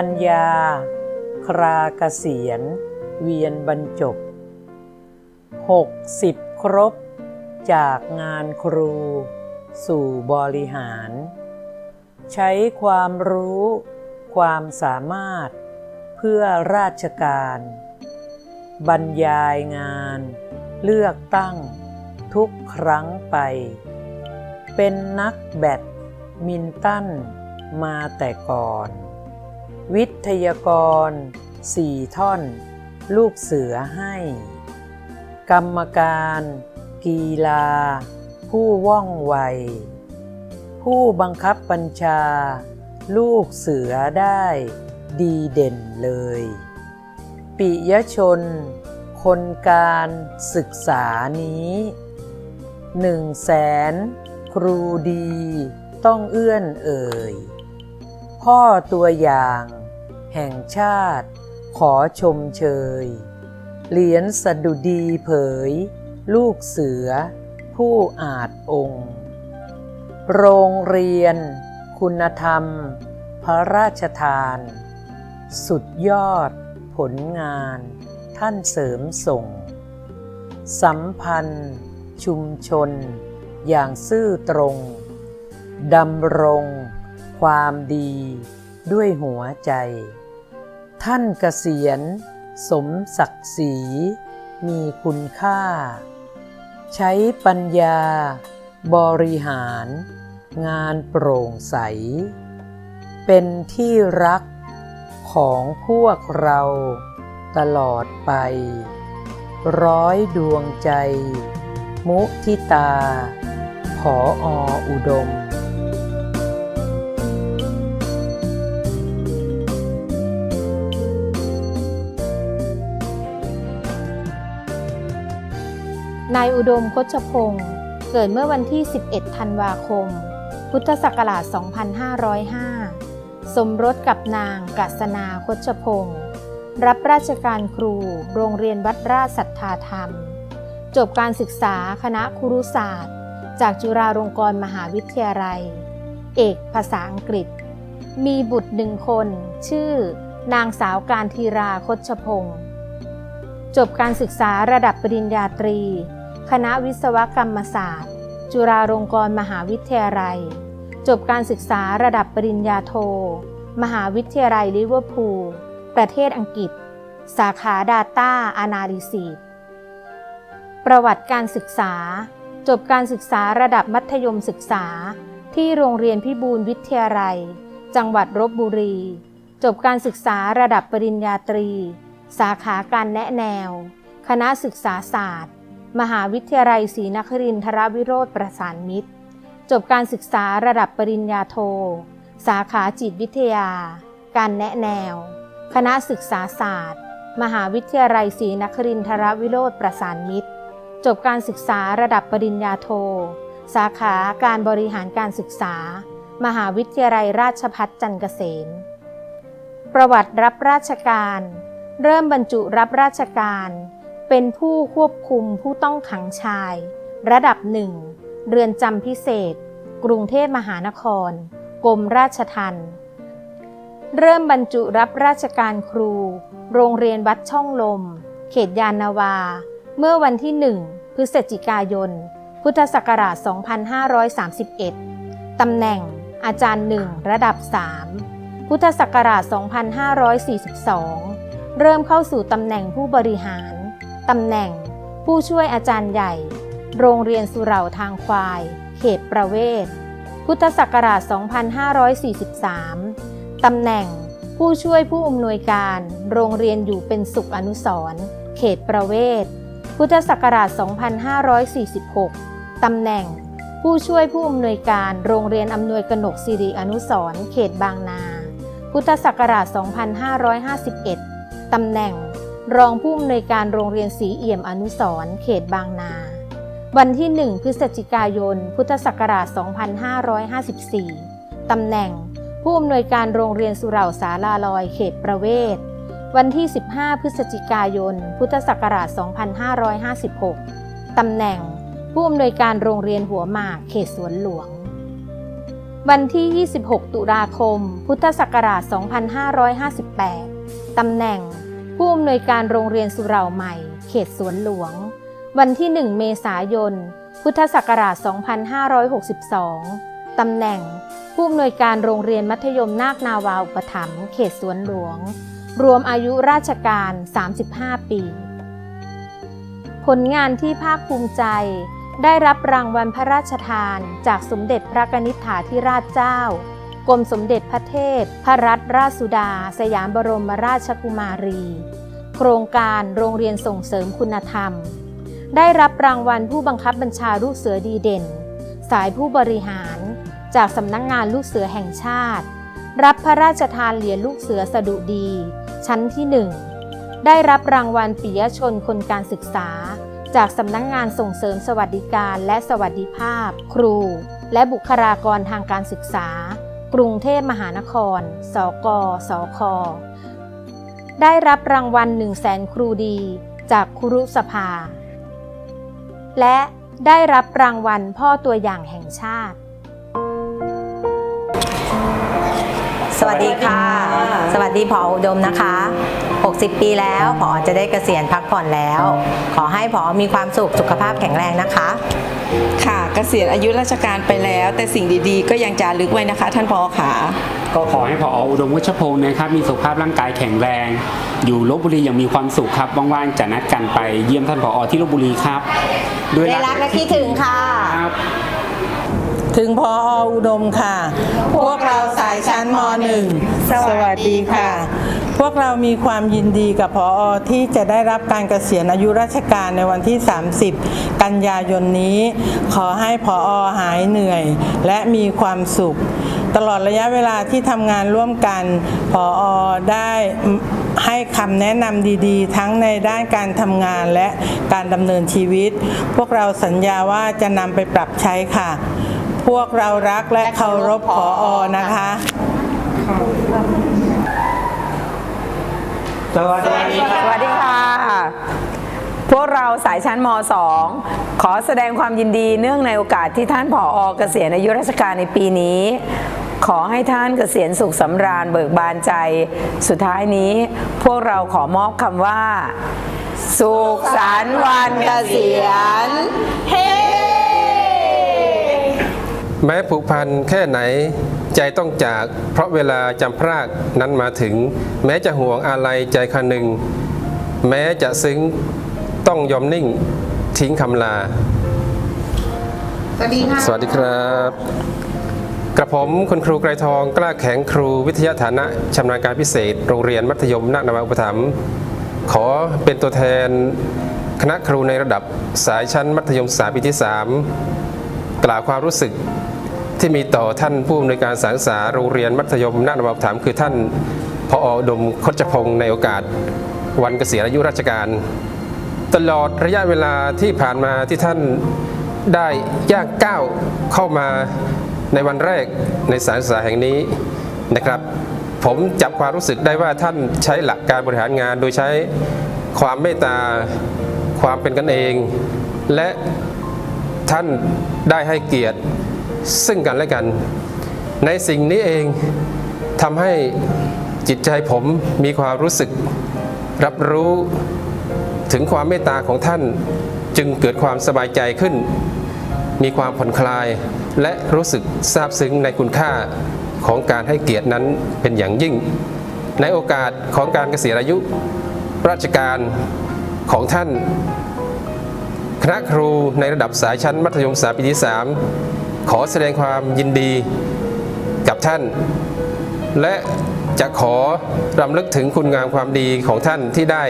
กัญญา คราเกษียณเวียนบรรจบหกสิบครบ จากงานครู สู่บริหาร ใช้ความรู้ ความสามารถ เพื่อราชการ บรรยายงาน เลือกตั้ง ทุกครั้งไป เป็นนักแบดมินตันมาแต่ก่อน วิทยากรสี่ท่อน ลูกเสือให้ กรรมการ กีฬา ผู้ว่องไว ผู้บังคับบัญชา ลูกเสือได้ดีเด่นเลย ปิยชน คนการศึกษานี้หนึ่งแสนครูดีต้องเอื้อนเอ่ย พ่อตัวอย่าง แห่งชาติ ขอชมเชย เหรียญสดุดีเผย ลูกเสือ ผู้อาจองค์ โรงเรียน คุณธรรม พระราชทาน สุดยอด ผลงาน ท่านเสริมส่ง สัมพันธ์ ชุมชน อย่างซื่อตรงดำรง ความดีด้วยหัวใจ ท่านเกษียณ สมศักดิ์ศรีมีคุณค่า ใช้ปัญญา บริหาร งานโปร่งใส เป็นที่รักของพวกเราตลอดไป ร้อยดวงใจ มุทิตา ขอออุดม นายอุดมคชพงศ์เกิดเมื่อวันที่ 11 ธันวาคม พุทธศักราช 2505 สมรสกับนางกัสนาคชพงศ์รับราชการครู โรงเรียนวัดราชสัทธาธรรม จบการศึกษาคณะครุศาสตร์ จากจุฬาลงกรณ์มหาวิทยาลัย เอกภาษาอังกฤษ มีบุตรหนึ่งคน ชื่อ นางสาวการทีราคชพงศ์จบการศึกษาระดับปริญญาตรี คณะวิศวกรรมศาสตร์ จุฬาลงกรณ์มหาวิทยาลัย จบการศึกษาระดับปริญญาโท มหาวิทยาลัยลิเวอร์พูล ประเทศอังกฤษ สาขา Data Analysis ประวัติการศึกษา จบการศึกษาระดับมัธยมศึกษา ที่โรงเรียนพิบูลวิทยาลัย จังหวัดลบบุรี จบการศึกษาระดับปริญญาตรี สาขาการแนะแนว คณะศึกษาศาสตร์ มหาวิทยาลัยศรีนครินทรวิโรธประสานมิตร จบการศึกษาระดับปริญญาโท สาขาจิตวิทยา การแนะแนว คณะศึกษาศาสตร์ มหาวิทยาลัยศรีนครินทรวิโรธประสานมิตร จบการศึกษาระดับปริญญาโท สาขาการบริหารการศึกษา มหาวิทยาลัยราชภัฏจันเกษม ประวัติรับราชการ เริ่มบรรจุรับราชการ เป็นผู้ควบคุมผู้ต้องขังชาย ระดับหนึ่ง เรือนจำพิเศษ กรุงเทพมหานคร กรมราชทัณฑ์เริ่มบรรจุรับราชการครู โรงเรียนวัดช่องลม เขตยานนาวา เมื่อวันที่1พฤศจิกายน พุทธศักราช 2531 ตำแหน่งอาจารย์หนึ่งระดับ 3 พุทธศักราช 2542 เริ่มเข้าสู่ตำแหน่งผู้บริหาร ตำแหน่ง ผู้ช่วยอาจารย์ใหญ่ โรงเรียนสุเหร่าทางควาย เขตประเวศ พุทธศักราช 2543 ตำแหน่ง ผู้ช่วยผู้อำนวยการ โรงเรียนอยู่เป็นสุขอนุสรเขตประเวศ พุทธศักราช 2546 ตำแหน่ง ผู้ช่วยผู้อำนวยการ โรงเรียนอำนวยกนกสิริอนุสรเขตบางนา พุทธศักราช 2551 ตำแหน่ง รองผู้อำนวยการโรงเรียนศรีเอี่ยมอนุสร์เขตบางนา วันที่ 1 พฤศจิกายน พุทธศักราช 2554 ตำแหน่ง ผู้อำนวยการโรงเรียนสุเหร่าสาลาลอยเขตประเวศ วันที่ 15 พฤศจิกายน พุทธศักราช 2556 ตำแหน่ง ผู้อำนวยการโรงเรียนหัวหมากเขตสวนหลวง วันที่ 26 ตุลาคม พุทธศักราช 2558 ตำแหน่ง ผู้อำนวยการโรงเรียนสุเหร่าใหม่ เขตสวนหลวง วันที่ 1 เมษายน พุทธศักราช 2562 ตำแหน่ง ผู้อำนวยการโรงเรียนมัธยมนาคนาวาอุปถัมภ์เขตสวนหลวง รวมอายุราชการ 35 ปี ผลงานที่ภาคภูมิใจได้รับรางวัลพระราชทาน จากสมเด็จพระนิษฐาธิราชเจ้า กรมสมเด็จพระเทพ พระรัตนราชสุดา สยามบรมราชกุมารี โครงการโรงเรียนส่งเสริมคุณธรรม ได้รับรางวัลผู้บังคับบัญชาลูกเสือดีเด่น สายผู้บริหาร จากสำนักงงานลูกเสือแห่งชาติ รับพระราชทานเหรียญลูกเสือสดุดี ชั้นที่หนึ่งได้รับรางวัลปิยชนคนการศึกษา จากสำนักงงานส่งเสริมสวัสดิการและสวัสดิภาพ ครู และบุคลากรทางการศึกษา กรุงเทพมหานคร สก สค ได้รับรางวัล 1 0 0 0 0แสนครูดีจากครุสภา และได้รับรางวัลพ่อตัวอย่างแห่งชาติ สวัสดีค่ะ สวัสดีผออุดมนะคะ 60 ปีแล้วผอจะได้เกษียณพักผ่อนแล้ว ขอให้ผอมีความสุขสุขภาพแข็งแรงนะคะ ค่ะเกษียณอายุราชการไปแล้ว แต่สิ่งดีๆ ก็ยังจารึกไว้นะคะ ท่านพอค่ะก็ขอให้พออุดมวัชพงศ์นะครับมีสุขภาพร่างกายแข็งแรง อยู่ลบบุรีอย่างมีความสุขครับว่างๆจะนัดกันไปเยี่ยมท่านผอที่ลบบุรีครับด้วยได้รักและคิดถึงค่ะครับถึงพออุดมค่ะ พวกเราสายชั้นม .1 สวัสดีค่ะ พวกเรามีความยินดีกับพอที่จะได้รับการเกษียณอายุราชการในวันที่ 30 กันยายนนี้ ขอให้พอหายเหนื่อย และมีความสุข ตลอดระยะเวลาที่ทำงานร่วมกันพอได้ให้คำแนะนำดีๆ ทั้งในด้านการทำงานและการดำเนินชีวิต พวกเราสัญญาว่าจะนำไปปรับใช้ค่ะ พวกเรารักและเคารพพออนะคะ สวัสดีค่ะ สวัสดีค่ะ พวกเราสายชั้นม .2 ขอแสดงความยินดีเนื่องในโอกาสที่ท่านผออเกษียณอายุราชการในปีนี้ ขอให้ท่านเกษียณสุขสำราญเบิกบานใจ สุดท้ายนี้ พวกเราขอมอบคำว่า สุขสันต์วันเกษียณแม้ผูกพันแค่ไหน ใจต้องจากเพราะเวลาจำพรากนั้นมาถึง แม้จะห่วงอะไรใจคันหนึ่ง แม้จะซึ้งต้องยอมนิ่งทิ้งคำลา สวัสดีค่ะสวัสดีครับ กระผมคุณครูไกรทองกล้าแข็งครูวิทยาฐานะชำนาญการพิเศษ โรงเรียนมัธยมนาคนาวาอุปถัมภ์ขอเป็นตัวแทนคณะครูในระดับสายชั้นมัธยมศึกษาปีที่ 3 กล่าวความรู้สึก ที่มีต่อท่านผู้อำนวยการสารศึกษาโรงเรียนมัธยมนานาวาอุปถัมคือท่านพออดมคชพงศ์ในโอกาสวันเกษียณอายุราชการ ตลอดระยะเวลาที่ผ่านมาที่ท่านได้ย่างก้าวเข้ามาในวันแรกในสารศึกษาแห่งนี้นะครับ ผมจับความรู้สึกได้ว่าท่านใช้หลักการบริหารงาน โดยใช้ความเมตตาความเป็นกันเอง และท่านได้ให้เกียรติ ซึ่งกันและกัน ในสิ่งนี้เองทำให้จิตใจผมมีความรู้สึกรับรู้ถึงความเมตตาของท่านจึงเกิดความสบายใจขึ้น มีความผ่อนคลาย และรู้สึกซาบซึ้งในคุณค่าของการให้เกียรตินั้นเป็นอย่างยิ่ง ในโอกาสของการเกษียณอายุ ราชการของท่าน คณะครูในระดับสายชั้นมัธยมศึกษาปีที่3 ขอแสดงความยินดีกับท่าน และจะขอรำลึกถึงคุณงามความดีของท่านที่ได้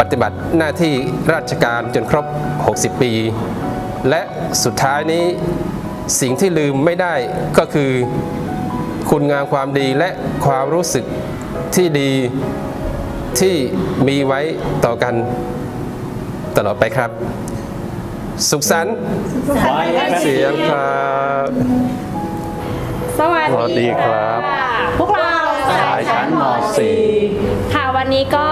ปฏิบัติหน้าที่ราชการจนครบ 60 ปี และสุดท้ายนี้สิ่งที่ลืมไม่ได้ก็คือคุณงามความดีและความรู้สึกที่ดีที่มีไว้ต่อกันตลอดไปครับ สุขสันต์เสียงครับสวัสสวัสดีครับค่ะพวกเราสายชั้นม .4 ค่ะวันนี้ก็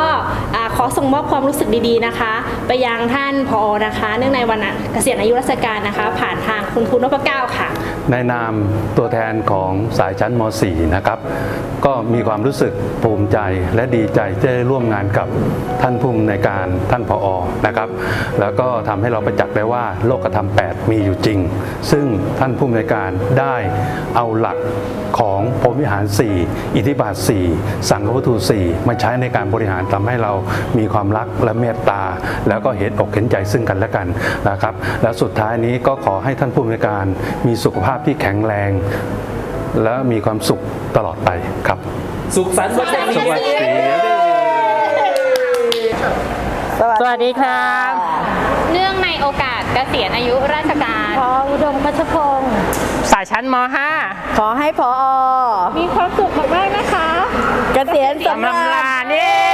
อ่าขอส่งมอบความรู้สึกดีๆนะคะ ไปยังท่านพอนะคะ เนื่องในวันเกษียณอายุราชการนะคะ ผ่านทางคุณครูนพเก้าค่ะ ในนามตัวแทนของสายชั้นม .4 นะครับ ก็มีความรู้สึกภูมิใจและดีใจที่ได้ร่วมงานกับท่านผู้อำนวยการท่านผอนะครับ แล้วก็ทำให้เราประจักษ์ได้ว่าโลกธรรม 8 มีอยู่จริง ซึ่งท่านผู้อำนวยการได้เอาหลักของพรมวิหาร 4 อิทธิบาท 4 สังฆวัตถุ4มาใช้ในการบริหารทำให้เรามีความรักและเมตตา แล้วก็เห็นอกเห็นใจซึ่งกันและกันนะครับ และสุดท้ายนี้ก็ขอให้ท่านผู้อำนวยการมีสุขภาพที่แข็งแรง และมีความสุขตลอดไปครับ สุขสันต์วันเด็กสวัสดีสวัสดีครับ เนื่องในโอกาสเกษียณอายุราชการพออุดมพัชพงศ์สายชั้นมขอให้พอ มีความสุขมากๆนะคะ เกษียณสำ .5 ราลาญญนี่ม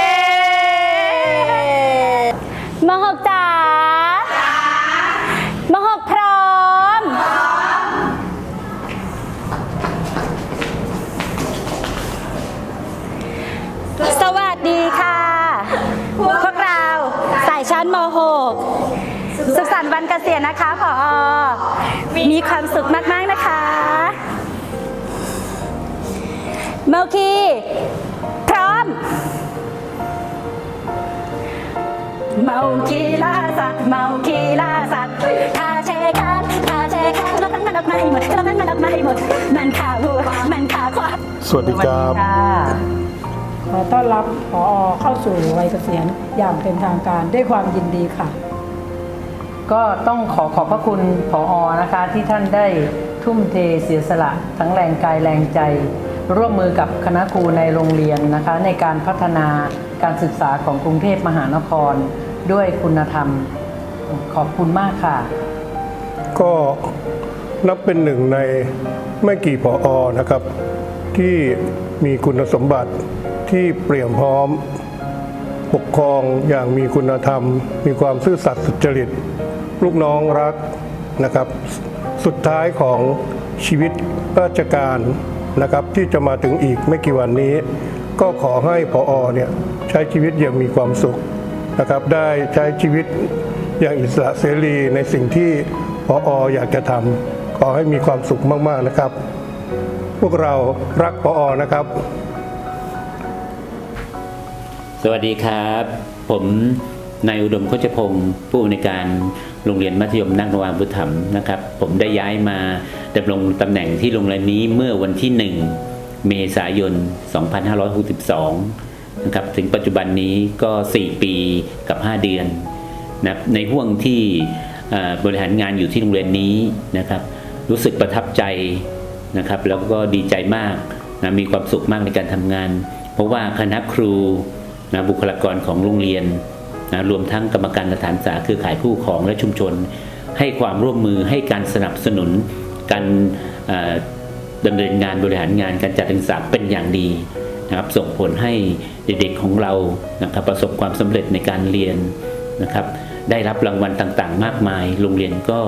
วันเกษียณนะคะผอมีความสุขมากๆนะคะเมลคีพร้อมเมาคีล่าสัตว์เมาคีล่าสัตว์คาเชคานคาเชคานรถนั้นมันออกมาให้หมดรถนั้นมันออกมาให้หมด มันขาวัวมันขาควายสวัสดีครับขอต้อนรับพอเข้าสู่วัยเกษียณอย่างเป็นทางการด้วยความยินดีค่ะ ก็ต้องขอขอบพระคุณผออนะคะที่ท่านได้ทุ่มเทเสียสละทั้งแรงกายแรงใจ ร่วมมือกับคณะครูในโรงเรียนนะคะ ในการพัฒนาการศึกษาของกรุงเทพมหานคร ด้วยคุณธรรมขอบคุณมากค่ะ ก็นับเป็นหนึ่งในไม่กี่พออนะครับ ที่มีคุณสมบัติที่เปรียมพร้อม ปกครองอย่างมีคุณธรรม มีความซื่อสัตย์สุจริต ลูกน้องรักนะครับ สุดท้ายของชีวิตราชการนะครับที่จะมาถึงอีกไม่กี่วันนี้ ก็ขอให้พออเนี่ยใช้ชีวิตอย่างมีความสุขนะครับได้ใช้ชีวิตอย่างอิสระเสรีในสิ่งที่พอออยากจะทำขอให้มีความสุขมาก ๆนะครับ พวกเรารักพออนะครับ สวัสดีครับ ผมนายอุดมโคชพงศ์ผู้อำนวยการ โรงเรียนมัธยมนักนวาบุธรรมนะครับ ผมได้ย้ายมาดำรงตำแหน่งที่โรงเรียนนี้เมื่อวันที่ 1 เมษายน 2562 นะครับ ถึงปัจจุบันนี้ก็ 4 ปีกับ 5 เดือนนะในห่วงที่บริหารงานอยู่ที่โรงเรียนนี้นะครับ รู้สึกประทับใจนะครับ แล้วก็ดีใจมากนะมีความสุขมากในการทำงาน เพราะว่าคณะครูนะบุคลากรของโรงเรียน นะรวมทั้งกรรมการสถานศึกษาคือขายผู้ปกครองและชุมชน ให้ความร่วมมือให้การสนับสนุนการดำเนินงานบริหารงานการจัดการศึกษาเป็นอย่างดีนะครับส่งผลให้เด็กๆของเรานะครับประสบความสำเร็จในการเรียนนะครับได้รับรางวัลต่างๆ มากมาย โรงเรียนก็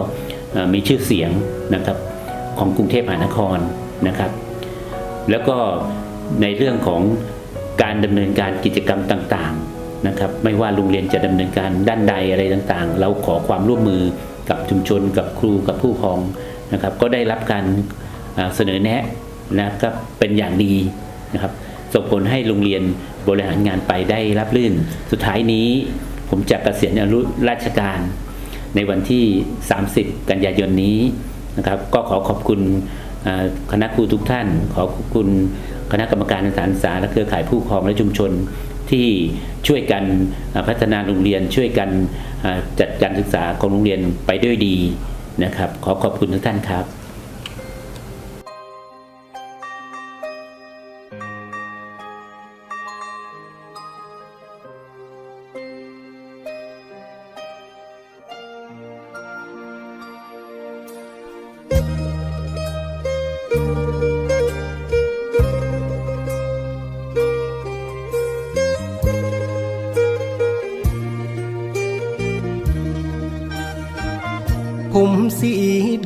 มีชื่อเสียงนะครับของกรุงเทพมหานครนะครับ แล้วก็ในเรื่องของการดำเนินการกิจกรรมต่างๆ นะครับไม่ว่าโรงเรียนจะดำเนินการด้านใดอะไรต่างๆ เราขอความร่วมมือกับชุมชน กับครูกับผู้ปกครองนะครับก็ได้รับการเสนอแนะนะครับเป็นอย่างดีนะครับส่งผลให้โรงเรียนบริหารงานไปได้รับรื่น สุดท้ายนี้ผมจะเกษียณอายุราชการ ในวันที่ 30 กันยายนนี้นะครับก็ขอขอบคุณคณะครูทุกท่าน ขอขอบคุณคณะกรรมการสถานศึกษาและเครือข่ายผู้ปกครองและชุมชน ที่ช่วยกันพัฒนาโรงเรียนช่วยกันจัดการศึกษาของโรงเรียนไปด้วยดีนะครับ ขอขอบคุณทุกท่านครับ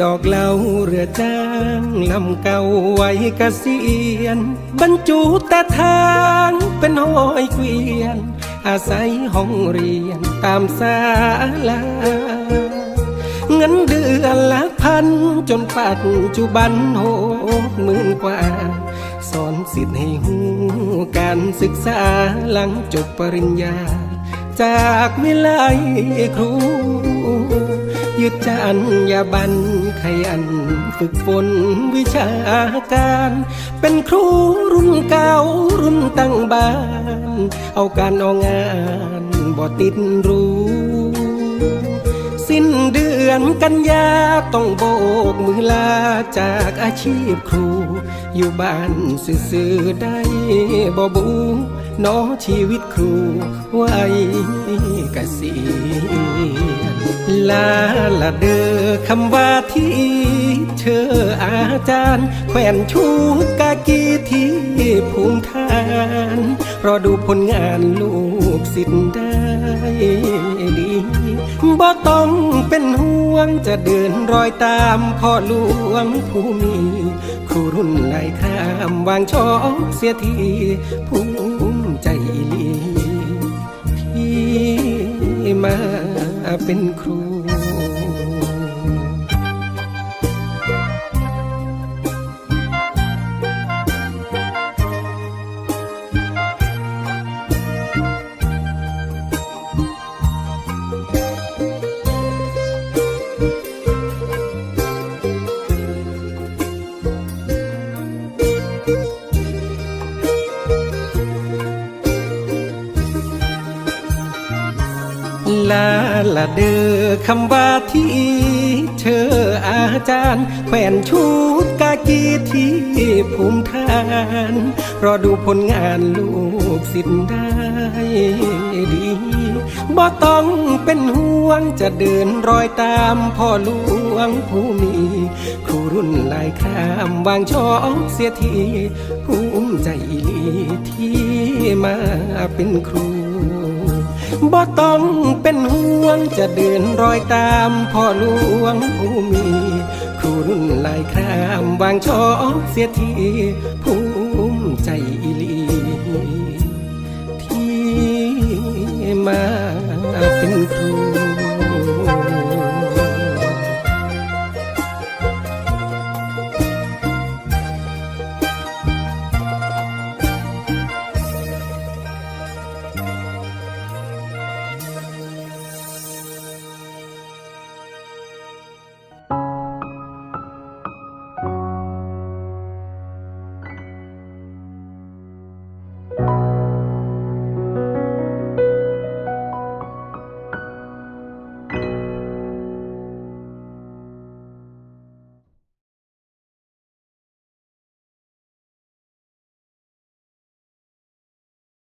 ดอกเหลาเรือจ้างลำเก่าไว้เกษียณบรรจุแต่ทางเป็นห้อยเกวียน อาศัยห้องเรียนตามศาลาเงินเดือนละพันจนปัจจุบันหกหมื่นกว่า สอนสิทธิ์ให้หูการศึกษาหลังจบปริญญา จากวิไลครู ยึดจรรยาบรรณขยันฝึกฝนวิชาการ เป็นครูรุ่นเก่ารุ่นตั้งบ้าน เอาการเอางานบ่ติดรู้ สิ้นเดือนกันยาต้องโบกมือลาจากอาชีพครู อยู่บ้านซื่อๆได้บ่บูน้อชีวิตครูไว้เกษี ลาละเดอคำว่าที่เธออาจารย์ แขวนชูกากีที่ภูมิฐาน รอดูผลงานลูกศิษย์ได้ดีบ่ต้องเป็นห่วงจะเดินรอยตามพ่อหลวงผู้มี ครูรุ่นไหนข้ามวางช่อเสียทีภู เป็นครู เดอคำว่าที่เธออาจารย์ แขวนชุดกากีที่ภูมิฐาน รอดูผลงานลูกศิษย์ได้ดีบ่ต้องเป็นห่วงจะเดินรอยตามพ่อหลวงผู้มี ครูรุ่นลายข้ามวางช่องเสียทีภูมิใจอีลีที่มาเป็นครู บ่ต้องเป็นห่วงจะเดินรอยตามพ่อหลวงผู้มี คุณลายครามวางช้อเสียทีภูมิใจอีลีที่มา